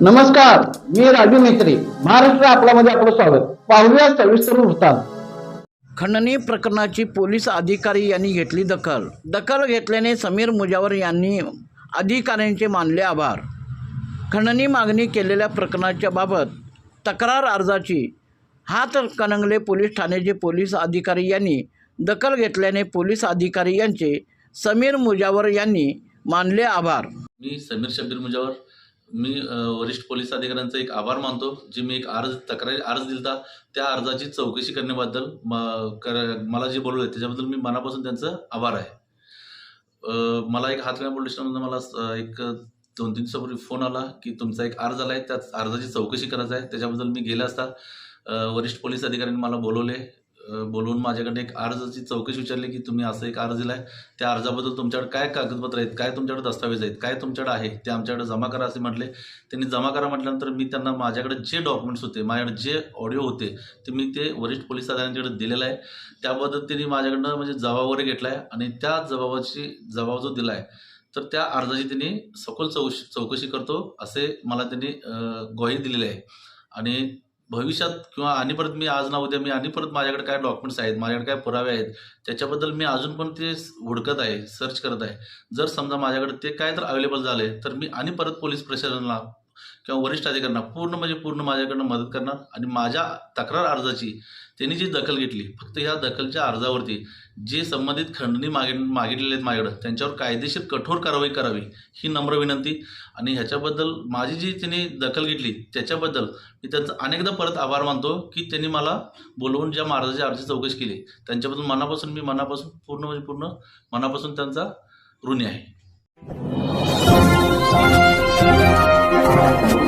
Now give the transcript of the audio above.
नमस्कार मी राजू मेत्री महाराष्ट्र आपल्यामध्ये आपलं स्वागत. पाहूया सविस्तर वृत्तांत. खंडणी प्रकरणाची पोलीस अधिकारी यांनी घेतली दखल. दखल घेतल्याने समीर मुजावर यांनी अधिकाऱ्यांचे मानले आभार. खंडणी मागणी केलेल्या प्रकरणाच्या बाबत तक्रार अर्जाची हात कणंगले पोलीस ठाण्याचे पोलीस अधिकारी यांनी दखल घेतल्याने पोलीस अधिकारी यांचे समीर मुजावर यांनी मानले आभार. मी समीर शब्बीर मुजावर. मी वरिष्ठ पोलीस अधिकाऱ्यांचा एक आभार मानतो जे मी एक अर्ज तक्रारी अर्ज दिलता त्या अर्जाची चौकशी करण्याबद्दल म- कर मला जे बोलवलं त्याच्याबद्दल मी मनापासून त्यांचं आभार आहे. मला एक हातगाव पोलीस स्टेशनमधून मला एक दोन तीन दिवसापूर्वी फोन आला की तुमचा एक अर्ज आला आहे त्या अर्जाची चौकशी करायचं आहे त्याच्याबद्दल मी गेले असता वरिष्ठ पोलीस अधिकाऱ्यांनी मला बोलवले बोलवून माझ्याकडे एक अर्जाची चौकशी विचारली की तुम्ही असं एक अर्ज दिला आहे त्या अर्जाबद्दल तुमच्याकडे काय कागदपत्र आहेत काय तुमच्याकडे दस्तावेज आहेत काय तुमच्याकडे आहे ते आमच्याकडे जमा करा असे म्हटले. त्यांनी जमा करा म्हटल्यानंतर मी त्यांना माझ्याकडे जे डॉक्युमेंट्स होते माझ्याकडे जे ऑडिओ होते ते मी ते वरिष्ठ पोलीस अधिकाऱ्यांकडे दिलेलं आहे. त्याबद्दल त्यांनी माझ्याकडनं म्हणजे जबाब वगैरे घेतला आहे आणि त्या जबाबाची जबाब जो दिला आहे तर त्या अर्जाची त्यांनी सखोल चौकशी चौकशी करतो असे मला त्यांनी ग्वाही दिलेली आहे. आणि भविष्यात किंवा आणि परत मी आज ना उद्या मी आणि परत माझ्याकडे काय डॉक्युमेंट्स आहेत माझ्याकडे काय पुरावे आहेत त्याच्याबद्दल मी अजून पण ते हुडकत आहे सर्च करत आहे. जर समजा माझ्याकडे ते काय तर अवेलेबल झाले तर मी आणि परत पोलीस प्रशासनाला किंवा वरिष्ठ अधिकाऱ्यांना पूर्ण म्हणजे पूर्ण माझ्याकडनं मदत करणार आणि माझ्या तक्रार अर्जाची त्यांनी जी दखल घेतली फक्त ह्या दखलच्या अर्जावरती जे संबंधित खंडणी मागे मागितलेले आहेत माझ्याकडं त्यांच्यावर कायदेशीर कठोर कारवाई करावी ही नम्र विनंती. आणि ह्याच्याबद्दल माझी जी त्यांनी दखल घेतली त्याच्याबद्दल मी त्यांचा अनेकदा परत आभार मानतो की त्यांनी मला बोलवून ज्या महाराजाची अर्जाची चौकशी केली त्यांच्याबद्दल मनापासून मी मनापासून पूर्ण म्हणजे पूर्ण मनापासून त्यांचा ऋणी आहे. Thank you.